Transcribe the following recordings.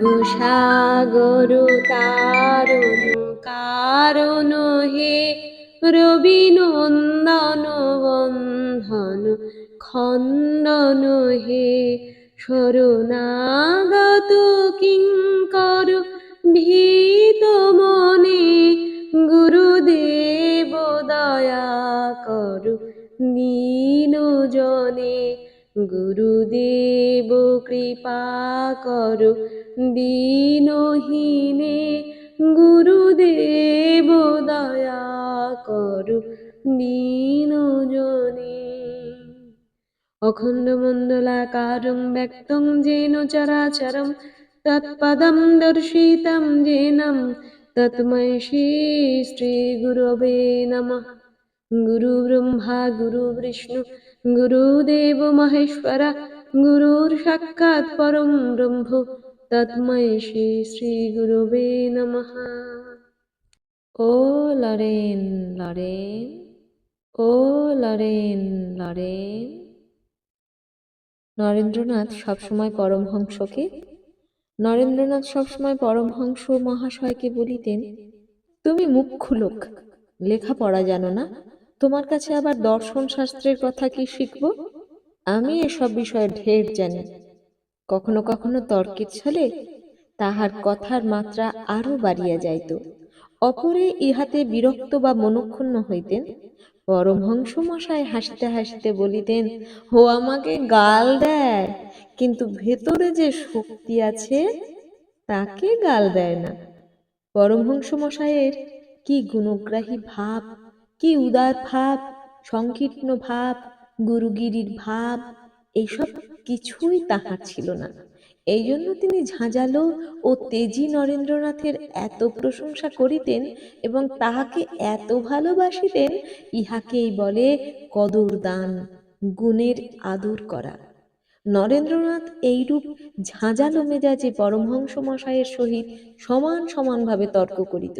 ভবসাগর তারণ কারণ হে রবি নন্দন বন্ধন খন্দন হে শরণাগত কিঙ্কর ভীত মনে গুরুদেব দয়া করু দীন জনে গুরুদেব কৃপা করো দীনহীনে গুরুদেব দয়া করো দীন জনে। অখণ্ড মণ্ডলাকারং ব্যক্তং যেন চরাচরম, তৎপদম দর্শিতম যেনম তৎমৈ শ্রী শ্রী গুরবে নমঃ। গুরু ব্রহ্মা, গুরু বিষ্ণু গুরুদেব মহেশ্বর, গুরুর সাক্ষাৎ পরম ব্রহ্ম। তৎমৈ শ্রী গুরবে নমঃ ও লরেন লরেন ও লরেন লরেন নরেন্দ্রনাথ সবসময় পরমহংসকে, নরেন্দ্রনাথ সবসময় পরমহংস মহাশয়কে বলিতেন, তুমি মুখ্য লোক, লেখাপড়া জানো না, তোমার কাছে আবার দর্শন শাস্ত্রের কথা কি শিখব? আমি এসব বিষয়ে ঢের জানি কখনো কখনো তর্কের ছলে তাহার কথার মাত্রা আরও বাড়িয়া যাইত। অপরে ইহাতে বিরক্ত বা মনক্ষুণ্ণ হইতেন। পরমহংস মশাই হাসিতে হাসিতে বলিতেন ও আমাকে গাল দেয়, কিন্তু ভেতরে যে শক্তি আছে, তাকে গাল দেয় না। পরমহংস মশাইয়ের কি গুণগ্রাহী ভাব, কি উদার ভাব, সংকীর্ণ ভাব, গুরুগিরির ভাব, এইসব কিছুই তাহার ছিল না। এই জন্য তিনি ঝাঁঝালো ও তেজি নরেন্দ্রনাথের এত প্রশংসা করিতেন এবং তাহাকে এত ভালোবাসিতেন, ইহাকেই বলে কদর দান, গুণের আদর করা। নরেন্দ্রনাথ এইরূপ ঝাঁঝালো মেজাজে পরমহংস মশাইয়ের সহিত সমান সমানভাবে তর্ক করিত।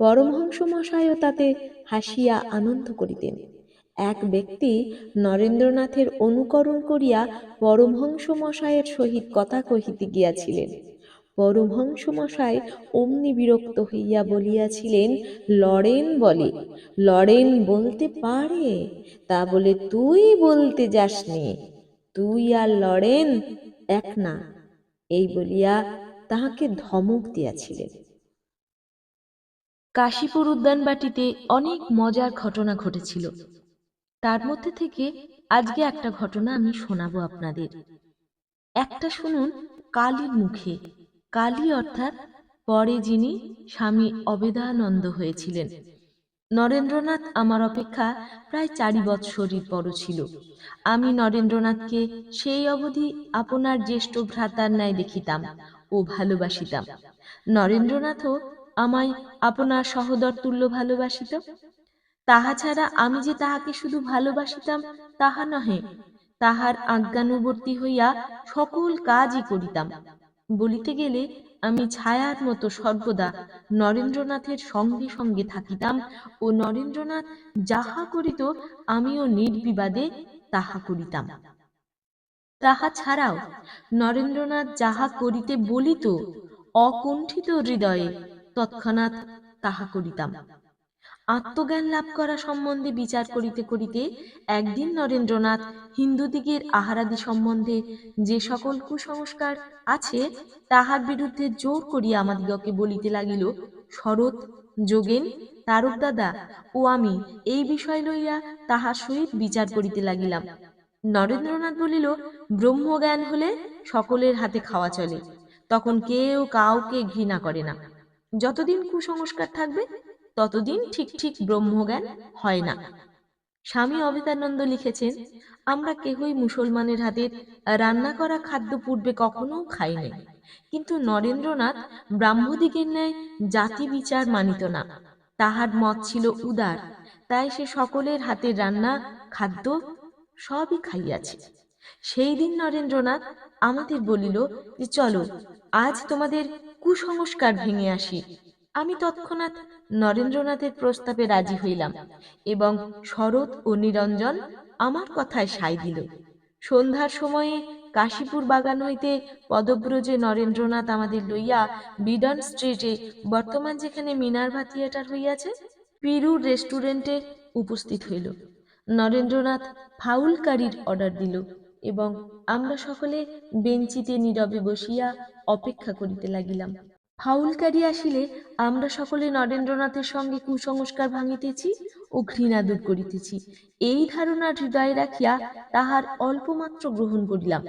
পরমহংস মশাইও তাতে হাসিয়া আনন্দ করিতেন। এক ব্যক্তি নরেন্দ্রনাথের অনুকরণ করিয়া পরমহংস মশাইয়ের সহিত কথা কহিতে গিয়াছিলেন। পরমহংস মশাই অমনি বিরক্ত হইয়া বলিয়াছিলেন, লড়েন বলে, লড়েন বলতে পারে, তা বলে তুই বলতে যাস যাসনি, তুই আর লড়েন এক না। এই বলিয়া তাহাকে ধমক দিয়াছিলেন। কাশীপুর উদ্যানবাটিতে অনেক মজার ঘটনা ঘটেছিল। তার মধ্যে থেকে আজকে একটা ঘটনা আমি শোনাবো আপনাদের। একটা শুনুন, কালীর মুখে। কালী অর্থাৎ পরে যিনি স্বামী অবেদানন্দ হয়েছিলেন। নরেন্দ্রনাথ আমার অপেক্ষা প্রায় চারি বৎসরই বড় ছিল। আমি নরেন্দ্রনাথকে সেই অবধি আপনার জ্যেষ্ঠ ভ্রাতার ন্যায় দেখিতাম ও ভালোবাসিতাম। নরেন্দ্রনাথও আমায় আপনার সহদর তুল্য ভালোবাসিত। তাহা ছাড়া আমি যে তাহাকে শুধু ভালোবাসিতাম, তাহা নহে, তাহার আজ্ঞানুবর্তী হইয়া সকল কাজই করিতাম। বলিতে গেলে আমি ছায়ার মতো সর্বদা নরেন্দ্রনাথের সঙ্গে সঙ্গে থাকিতাম ও নরেন্দ্রনাথ যাহা করিত আমিও নির্বিবাদে তাহা করিতাম। তাহা ছাড়াও নরেন্দ্রনাথ যাহা করিতে বলিত, অকুণ্ঠিত হৃদয়ে তৎক্ষণাৎ তাহা করিতাম। আত্মজ্ঞান লাভ করা সম্বন্ধে বিচার করিতে করিতে একদিন নরেন্দ্রনাথ হিন্দুদিগের আহারাদি সম্বন্ধে যে সকল কুসংস্কার আছে, তাহার বিরুদ্ধে জোর করিয়া আমাদিগকে বলিতে লাগিল, শরৎ, যোগেন, তারক দাদা ও আমি এই বিষয় লইয়া তাহার সহিত বিচার করিতে লাগিলাম। নরেন্দ্রনাথ বলিল, ব্রহ্মজ্ঞান হলে সকলের হাতে খাওয়া চলে, তখন কেউ কাউকে ঘৃণা করে না। যতদিন কুসংস্কার থাকবে ততদিন ঠিক ঠিক ব্রহ্মজ্ঞান হয় না। স্বামী অবিতানন্দ লিখেছেন, আমরা কেহই মুসলমানের হাতের রান্না করা খাদ্য পূর্বে কখনো খাই নাই। কিন্তু নরেন্দ্রনাথ ব্রাহ্মদিগের ন্যায় জাতি বিচার মানিত না। তাহার মত ছিল উদার। তাই সে সকলের হাতের রান্না, খাদ্য সবই খাইয়াছে। সেই দিন নরেন্দ্রনাথ আমাদের বলিল যে, চলো, আজ তোমাদের কুসংস্কার ভেঙে আসি। আমি তৎক্ষণাৎ নরেন্দ্রনাথের প্রস্তাবে রাজি হইলাম এবং শরৎ ও নিরঞ্জন আমার কথায় সাই দিল। সন্ধ্যার সময়ে কাশীপুর বাগান হইতে পদব্রজে নরেন্দ্রনাথ আমাদের লইয়া বিডন স্ট্রিটে বর্তমান যেখানে মিনার্ভা থিয়েটার হইয়াছে পিরুর রেস্টুরেন্টে উপস্থিত হইল। নরেন্দ্রনাথ ফাউল কারির অর্ডার দিল এবং আমরা সকলে বেঞ্চিতে নীরবে বসিয়া অপেক্ষা করিতে লাগিলাম। ফাউল কারি আসিলে আমরা সকলে নরেন্দ্রনাথের সঙ্গে কুসংস্কার ভাঙিতেছি ও ঘৃণা দূর করিতেছি। এই ধারণা হৃদয়ে রাখিয়া তাহার অল্পমাত্র গ্রহণ করিলাম।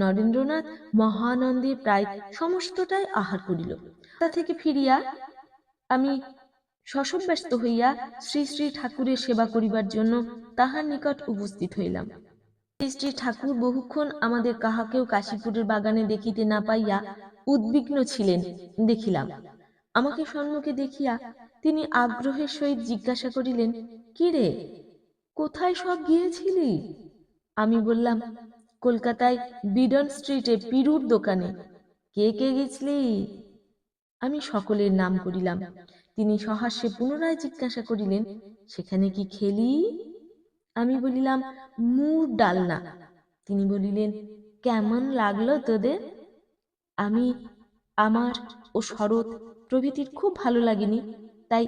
নরেন্দ্রনাথ মহানন্দে প্রায় সমস্তটাই আহার করিল। তা থেকে ফিরিয়া আমি শশব্যস্ত হইয়া শ্রী শ্রী ঠাকুরের সেবা করিবার জন্য তাহার নিকট উপস্থিত হইলাম। শ্রী শ্রী ঠাকুর বহুক্ষণ আমাদের কাহাকেও কাশীপুরের বাগানে দেখিতে না পাইয়া উদ্বিগ্ন ছিলেন, দেখিলাম। আমাকে সম্মুখে দেখিয়া তিনি আগ্রহের সহিত জিজ্ঞাসা করিলেন, কি রে, কোথায় সব গিয়েছিলি? আমি বললাম, কলকাতায় বিডন স্ট্রিটে পিরুর দোকানে। কে কে গেছিলি? আমি সকলের নাম করিলাম। তিনি সহাস্যে পুনরায় জিজ্ঞাসা করিলেন, সেখানে কি খেলি? আমি বলিলাম, মুর ডালনা। তিনি বলিলেন, কেমন লাগল তোদের? আমি, আমার ও শরৎ প্রভৃতির খুব ভালো লাগেনি, তাই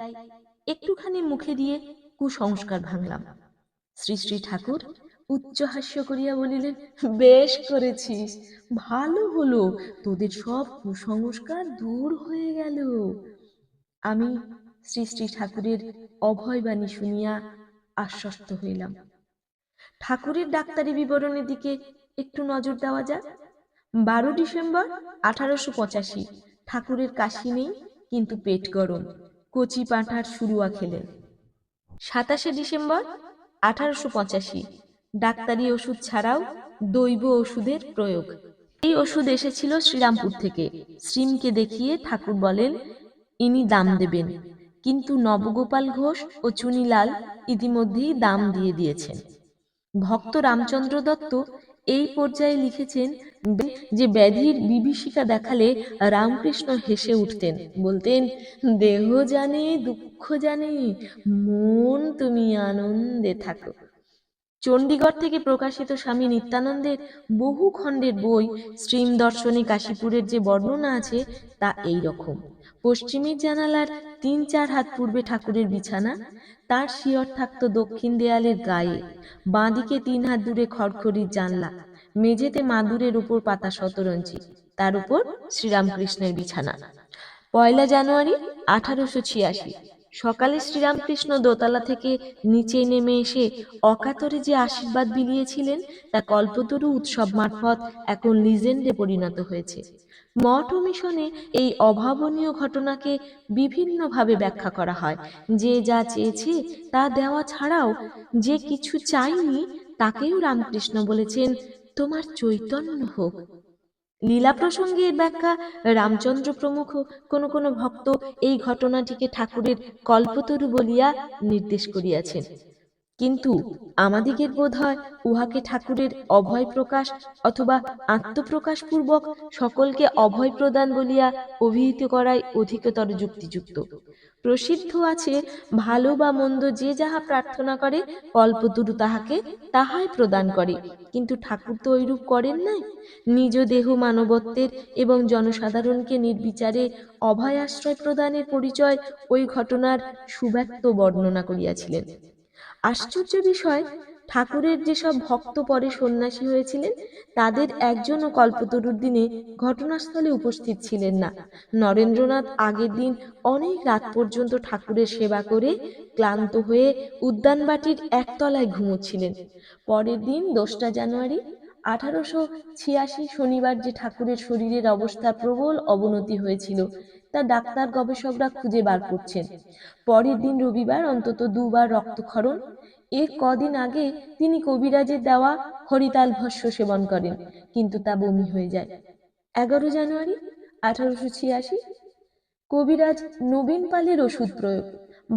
একটুখানি মুখে দিয়ে কুসংস্কার ভাঙলাম। শ্রী শ্রী ঠাকুর উচ্চ হাস্য করিয়া বলিলেন, বেশ করেছিস ভালো হলো, তোদের সব কুসংস্কার দূর হয়ে গেল। আমি শ্রী শ্রী ঠাকুরের অভয়বাণী শুনিয়া আশ্বস্ত হইলাম। ঠাকুরের ডাক্তারি বিবরণের দিকে একটু নজর দেওয়া যাক। বারো ডিসেম্বর আঠারোশো পঁচাশি। ঠাকুরের কাশি নেই, কিন্তু পেট গরম। কচি পাঁঠার শুরুয়া খেলেন সাতাশে ডিসেম্বর আঠারোশো পঁচাশি। ডাক্তারি ওষুধ ছাড়াও দৈব ওষুধের প্রয়োগ। এই ওষুধ এসেছিল শ্রীরামপুর থেকে। শ্রীমকে দেখিয়ে ঠাকুর বলেন, ইনি দাম দেবেন। কিন্তু নবগোপাল ঘোষ ও চুনিলাল ইতিমধ্যেই দাম দিয়ে দিয়েছেন। ভক্ত রামচন্দ্র দত্ত এই পর্যায়ে লিখেছেন যে ব্যাধির বিভীষিকা দেখালে রামকৃষ্ণ হেসে উঠতেন। বলতেন, দেহ জানে, দুঃখ জানে, মন তুমি আনন্দে থাকো। চণ্ডীগড় থেকে প্রকাশিত স্বামী নিত্যানন্দের বহু খণ্ডের বই স্ট্রিম দর্শনে কাশীপুরের যে বর্ণনা আছে, তা এই রকম। পশ্চিমের জানালার তিন চার হাত পূর্বে ঠাকুরের বিছানা, তার শিয়র থাকত দক্ষিণ দেয়ালের গায়ে, বাঁদিকে তিন হাত দূরে খড়খড়ির জানলা, মেঝেতে মাদুরের উপর পাতা শতরঞ্জি, তার উপর শ্রীরামকৃষ্ণের বিছানা। পয়লা জানুয়ারি আঠারোশো ছিয়াশি, সকালে শ্রীরামকৃষ্ণ দোতলা থেকে নিচে নেমে এসে অকাতরে যে আশীর্বাদ বিলিয়েছিলেন, তা কল্পতরু উৎসব মারফত এখন লিজেন্ডে পরিণত হয়েছে। মঠ ও মিশনে এই অভাবনীয় ঘটনাকে বিভিন্নভাবে ব্যাখ্যা করা হয়। যে যা চেয়েছে তা দেওয়া ছাড়াও যে কিছু চাইনি তাকেও রামকৃষ্ণ বলেছেন, তোমার চৈতন্য হোক। লীলা প্রসঙ্গে এর ব্যাখ্যা, রামচন্দ্র প্রমুখ কোন কোন ভক্ত এই ঘটনাটিকে ঠাকুরের কল্পতরু বলিয়া নির্দেশ করিয়াছেন। কিন্তু আমাদিগের বোধ হয় উহাকে ঠাকুরের অভয় প্রকাশ অথবা আত্মপ্রকাশ পূর্বক সকলকে অভয় প্রদান বলিয়া অভিহিত করাই অধিকতর যুক্তিযুক্ত। প্রসিদ্ধ আছে, ভালো বা মন্দ যে যাহা প্রার্থনা করে কল্পতরু তাহাকে তাহাই প্রদান করে। কিন্তু ঠাকুর তো ঐরূপ করেন নাই। নিজ দেহ মানবত্বের এবং জনসাধারণকে নির্বিচারে অভয় আশ্রয় প্রদানের পরিচয় ওই ঘটনার সুব্যক্ত বর্ণনা করিয়াছিলেন। আশ্চর্য বিষয়, ঠাকুরের যেসব ভক্ত পরে সন্ন্যাসী হয়েছিলেন, তাদের একজনও কল্পতরুর দিনে ঘটনাস্থলে উপস্থিত ছিলেন না। নরেন্দ্রনাথ আগের দিন অনেক রাত পর্যন্ত ঠাকুরের সেবা করে ক্লান্ত হয়ে উদ্যানবাটির একতলায় ঘুমোচ্ছিলেন। পরের দিন দোসরা জানুয়ারি, আঠারোশো ছিয়াশি শনিবার যে ঠাকুরের শরীরের অবস্থা প্রবল অবনতি হয়েছিল তা ডাক্তার গবেষকরা খুঁজে বার করছেন। পরের দিন রবিবার অন্তত দুবার রক্তক্ষরণ। এর কদিন আগে তিনি কবিরাজের দেওয়া হরিতাল ভস্য সেবন করেন, কিন্তু তা বমি হয়ে যায়। এগারো জানুয়ারি, আঠারোশো ছিয়াশি। কবিরাজ নবীন পালের ওষুধ প্রয়োগ।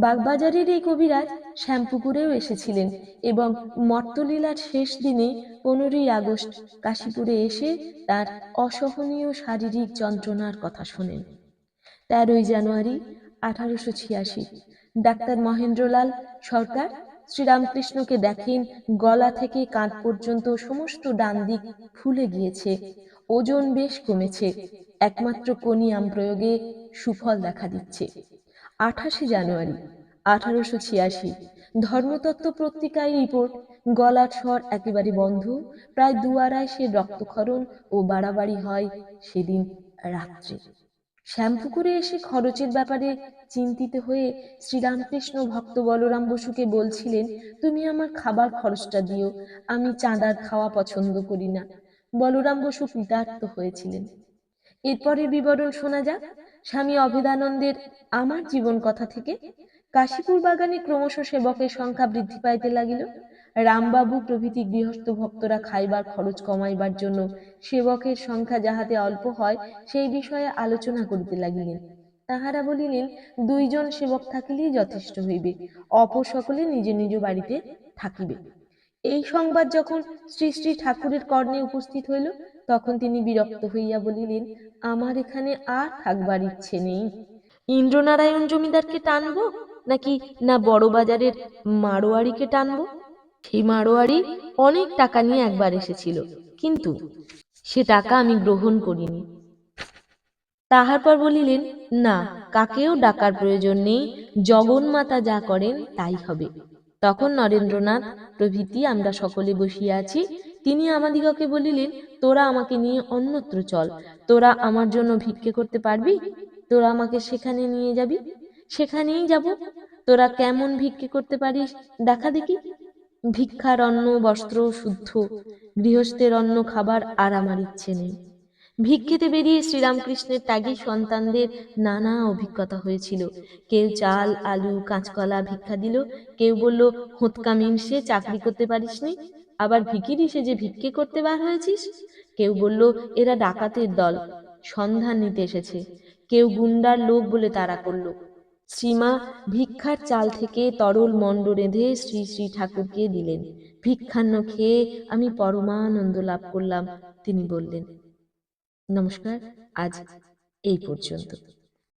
বাগবাজারের এই কবিরাজ শ্যামপুকুরেও এসেছিলেন এবং মর্তলীলার শেষ দিনে পনেরোই আগস্ট কাশীপুরে এসে তার অসহনীয় শারীরিক যন্ত্রণার কথা শোনেন। তেরোই জানুয়ারি, আঠারোশো ছিয়াশি। ডাক্তার মহেন্দ্রলাল সরকার শ্রীরামকৃষ্ণকে দেখেন, গলা থেকে কাঁধ পর্যন্ত সমস্ত ডান দিক ফুলে গিয়েছে, ওজন বেশ কমেছে, একমাত্র কনিয়াম প্রয়োগে সুফল দেখা দিচ্ছে। আঠাশে জানুয়ারি, আঠারোশো ছিয়াশি, ধর্মতত্ত্ব পত্রিকায় রিপোর্ট, গলার স্বর একেবারে বন্ধ, প্রায় দু আড়াইশে রক্তক্ষরণ ও বাড়াবাড়ি হয় সেদিন রাত্রে। শ্যামপুকুরে এসে খরচের ব্যাপারে চিন্তিত হয়ে শ্রীরামকৃষ্ণ ভক্ত বলরাম বসুকে বলছিলেন, তুমি আমার খাবার খরচটা দিও, আমি চাঁদার খাওয়া পছন্দ করি না। বলরাম বসু কৃতার্থ হয়েছিলেন। এরপরের বিবরণ শোনা যাক। স্বামী অভেদানন্দের আমার জীবন কথা থেকে, কাশীপুর বাগানে ক্রমশ সেবকের সংখ্যা বৃদ্ধি পাইতে লাগিল। রামবাবু প্রভৃতি গৃহস্থ ভক্তরা খাইবার খরচ কমাইবার জন্য সেবকের সংখ্যা যাহাতে অল্প হয়, সেই বিষয়ে আলোচনা করিতে লাগিলেন। তাহারা বলিলেন, দুইজন সেবক থাকিলেই যথেষ্ট হইবে, অপর সকলে নিজ নিজ বাড়িতে থাকিবে। এই সংবাদ যখন শ্রী শ্রী ঠাকুরের কর্ণে উপস্থিত হইল, তখন তিনি বিরক্ত হইয়া বলিলেন, আমার এখানে আর থাকবার ইচ্ছে নেই। ইন্দ্রনারায়ণ জমিদারকে টানবো, নাকি না বড় বাজারের মারোয়ারিকে টানবো? সেই মারোয়ারি অনেক টাকা নিয়ে একবার এসেছিল, কিন্তু সে টাকা আমি গ্রহণ করিনি। তাহার পর বলিলেন, না, কাকেও ডাকার প্রয়োজন নেই জগন্মাতা যা করেন তাই হবে তখন নরেন্দ্রনাথ, প্রভৃতি, আমরা সকলে বসিয়া আছি তিনি আমাদিগকে বলিলেন, তোরা আমাকে নিয়ে অন্যত্র চল। তোরা আমার জন্য ভিক্ষে করতে পারবি? তোরা আমাকে সেখানে নিয়ে যাবি? সেখানেই যাব। তোরা কেমন ভিক্ষে করতে পারিস? দেখা দেখি। ভিক্ষার অন্ন বস্ত্র শুদ্ধ, গৃহস্থের অন্ন খাবার আর আমার ইচ্ছে নেই। ভিক্ষেতে বেরিয়ে শ্রীরামকৃষ্ণের ত্যাগী সন্তানদের নানা অভিজ্ঞতা হয়েছিল। কেউ চাল, আলু, কাঁচকলা ভিক্ষা দিল, কেউ বলল, হোঁতকা মিনসে, চাকরি করতে পারিস পারিসনি? আবার ভিকিরি যে ভিক্ষে করতে বার হয়েছিস? কেউ বলল, এরা ডাকাতের দল, সন্ধান নিতে এসেছে। কেউ গুন্ডার লোক বলে তারা করল। শ্রীমা ভিক্ষার চাল থেকে তরল মণ্ড রেঁধে শ্রী শ্রী ঠাকুরকে দিলেন। ভিক্ষান্ন খেয়ে আমি পরমানন্দ লাভ করলাম, তিনি বললেন। নমস্কার, আজ এই পর্যন্ত।